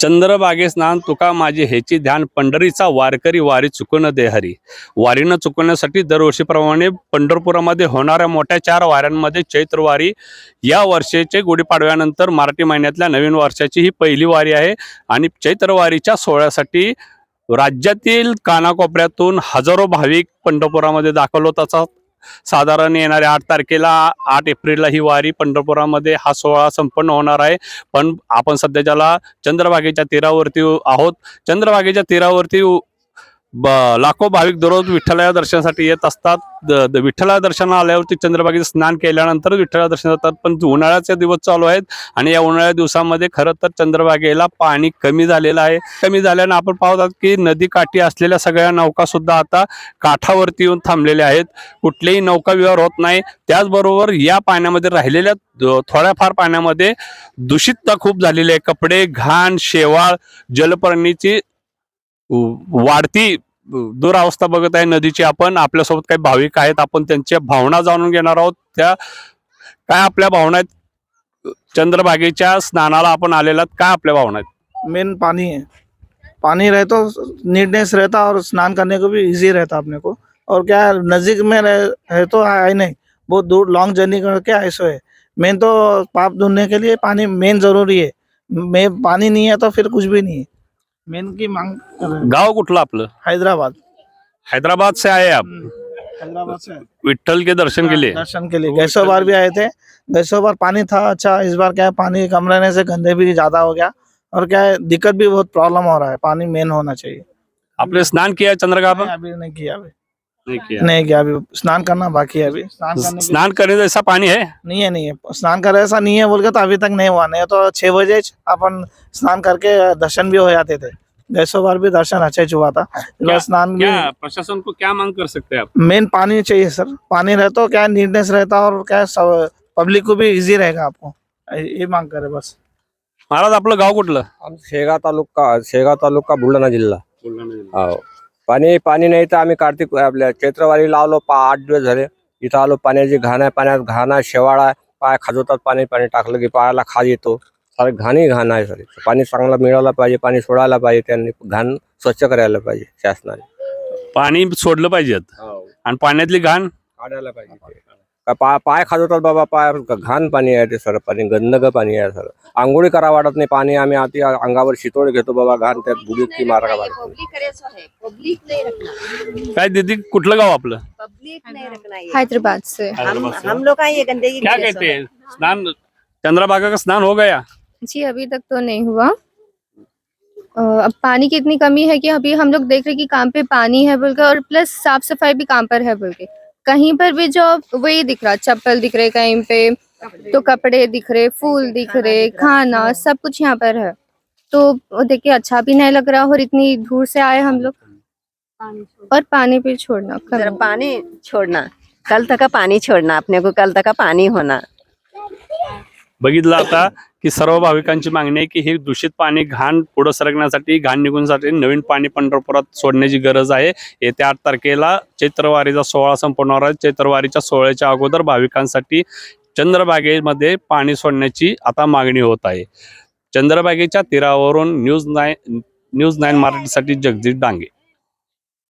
चंद्रबागे स्नान तुका माझे हेची ध्यान पंढरीचा वारकरी वारी चुकून देहरी वारीनं चुकवण्यासाठी दरवर्षीप्रमाणे पंढरपुरामध्ये होणाऱ्या मोठ्या चार वाऱ्यांमध्ये चैत्रवारी या वर्षाचे गुढीपाडव्यानंतर मराठी महिन्यातल्या नवीन वर्षाची ही पहिली वारी आहे आणि चैत्रवारीच्या सोहळ्यासाठी राज्यातील कानाकोपऱ्यातून हजारो भाविक पंढरपुरामध्ये दाखल होत असतात. साधारण येणाऱ्या आठ तारखेला आठ एप्रिलला ही वारी पंढरपुरामध्ये हा सोहळा संपन्न होणार आहे. पण आपण सध्याच्याला चंद्रभागेच्या तीरावरती आहोत. चंद्रभागेच्या तीरावरती ब लाखो भाविक दररोज विठ्ठला दर्शनासाठी येत असतात. द- द- विठ्ठला दर्शना आल्यावरती चंद्रभागेचं स्नान केल्यानंतर विठ्ठला दर्शन जातात. पण उन्हाळ्याचे दिवस चालू आहेत आणि या उन्हाळ्या दिवसामध्ये खरं तर चंद्रभागेला पाणी कमी झालेलं आहे. कमी झाल्यानं आपण पाहतात की नदी काठी असलेल्या सगळ्या नौका सुद्धा आता काठावरती येऊन थांबलेल्या आहेत. कुठलेही नौका व्यवहार होत नाही. त्याचबरोबर या पाण्यामध्ये राहिलेल्या थोड्याफार पाण्यामध्ये दूषितता खूप झालेली आहे. कपडे घाण शेवाळ जलपर्णीची वाढती दुरावस्था बघत आहे नदीची आपण. आपल्यासोबत काही भाविक आहेत. आपण त्यांच्या भावना जाणून घेणार आहोत. त्या काय आपल्या भावना आहेत? चंद्रभागेच्या स्नानाला आपण आलेला काय आपल्या भावना आहेत? मेन पानी है पानी रहे तो नीटनेस रहता और स्नान करने को भी इजी रहता अपने को. और क्या नजीक नज़दीक में रह, है तो है नहीं. बहुत दूर लॉन्ग जर्नी करके ऐसो है? मेन तो पाप धुलने के लिए पानी मेन जरूरी है. मैं पानी नहीं है तो फिर कुछ भी नहीं है. मेन की मांग गाव कुठलं आपलं? हैदराबाद. हैदराबाद से आए आप? हैदराबाद से. विठल के दर्शन के लिए? दर्शन के लिए. गैसो बार भी आए थे. गैसो बार पानी था अच्छा इस बार क्या है पानी कम रहने से गंदे भी ज़्यादा हो गया. और क्या है दिक्कत भी बहुत प्रॉब्लम हो रहा है. पानी मेन होना चाहिए. आपने स्नान किया चंद्रगा पर? अभी नहीं किया अभी. किया। नहीं किया अभी स्नान करना बाकी है अभी। स्नान करने के स्नान करने जैसा पानी है? नहीं है नहीं है। स्नान कर ऐसा नहीं है बोल के तो अभी तक नहीं हुआ। नहीं तो छह बजे अपन स्नान करके दर्शन भी हो जाते थे। गैसो बार भी दर्शन अच्छा ही हुआ था। बार स्नान भी क्या प्रशासन को क्या मांग कर सकते हैं आप? मेन पानी चाहिए सर। पानी रहे तो क्या नीटनेस रहता और क्या पब्लिक को भी इजी रहेगा आपको। ये मांग करे बस। महाराज आपलं गाव कुठलं? आमचं शेगाव तालुका शेगाव तालुका बुलढाणा जिल्हा. हो पाणी पाणी नाही तर आम्ही कार्तिक आपल्या चैत्रवारी लावलो पा आठ दिवस झाले. इथं आलो पाण्याची घाण आहे पाण्यात घाण आहे शेवाळ आहे. पाय खाजवतात पाणी पाणी टाकलं की पायाला खाज येतो. सारे घाणही घाण आहे सर. पाणी चांगलं मिळालं पाहिजे पाणी सोडायला पाहिजे त्यांनी घाण स्वच्छ करायला पाहिजे शासनाने. पाणी सोडलं पाहिजेत आणि पाण्यातली घाण? काढायला पाहिजे. ते. का पाय पाय खाजवतात बाबा पाय घाण पाणी आहे ते सर पाणी गंदग पाणी आहे सर. आंघोळी करा वाटत नाही पाणी आम्ही आधी अंगावर शितोड घेतो बाबा घाण त्यात बुडीत की मारा वाटत नाही. पब्लिक करे सो है पब्लिक नहीं रखना काय दीदी कुठलं गाव आपलं? पब्लिक नहीं रखना ये हैदराबाद से. हम हम लोग का ये गंदगी क्या कहते हैं? स्नान चंद्रभागा का स्नान हो गया? जी अभी तक तो नहीं हुआ। अब पानी की इतनी कमी है कि अभी हम लोग देख रहे हैं कि काम पे पानी है बोल के और प्लस साफ़ सफ़ाई भी काम पर है बोल के। कहीं पर भी जो वही दिख रहा चप्पल दिख रहे कहीं पे तो कपड़े दिख रहे फूल दिख रहे खाना सब कुछ यहाँ पर है। तो वो देखिए अच्छा भी नहीं लग रहा और इतनी दूर से आए हम लोग। और पानी भी छोड़ना पानी छोड़ना कल तक का पानी छोड़ना अपने को कल तक का पानी होना। बघितलं आता की सर्व भाविकांची मागणी आहे की हे दूषित पाणी घाण पुढे सरकण्यासाठी घाण निघूनसाठी नवीन पाणी पंढरपुरात सोडण्याची गरज आहे. येत्या आठ तारखेला चैत्रवारीचा सोहळा संपूर्ण होणार आहे. चैत्रवारीच्या सोहळ्याच्या अगोदर भाविकांसाठी चंद्रभागेमध्ये पाणी सोडण्याची आता मागणी होत आहे. चंद्रभागेच्या तीरावरून न्यूज नाईन न्यूज नाईन मराठीसाठी जगदीश डांगे.